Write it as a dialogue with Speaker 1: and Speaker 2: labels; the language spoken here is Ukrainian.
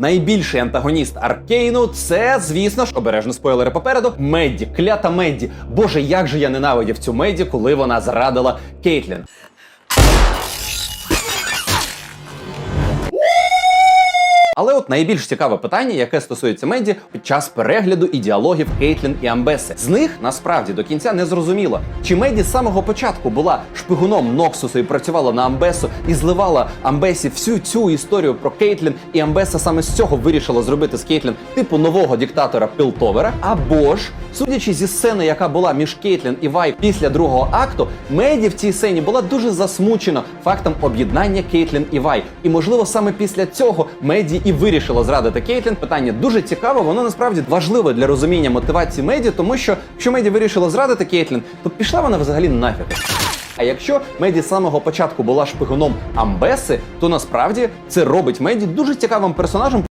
Speaker 1: Найбільший антагоніст Аркейну це, звісно ж, обережно спойлери попереду. Медді, клята Медді. Боже, як же я ненавидів цю Медді, коли вона зрадила Кейтлін. Але от найбільш цікаве питання, яке стосується Меді під час перегляду і діалогів Кейтлін і Амбеси. З них насправді до кінця не зрозуміло, чи Меді з самого початку була шпигуном Ноксусу і працювала на Амбесу і зливала Амбесі всю цю історію про Кейтлін, і Амбеса саме з цього вирішила зробити з Кейтлін типу нового диктатора Пілтовера. Або ж, судячи зі сцени, яка була між Кейтлін і Вай після другого акту, Меді в цій сцені була дуже засмучена фактом об'єднання Кейтлін і Вай. І можливо саме після цього Меді і вирішила зрадити Кейтлін. Питання дуже цікаве, воно насправді важливе для розуміння мотивації Меді, тому що якщо Меді вирішила зрадити Кейтлін, то пішла вона взагалі нафіг. А якщо Меді з самого початку була шпигуном Амбеси, то насправді це робить Меді дуже цікавим персонажем.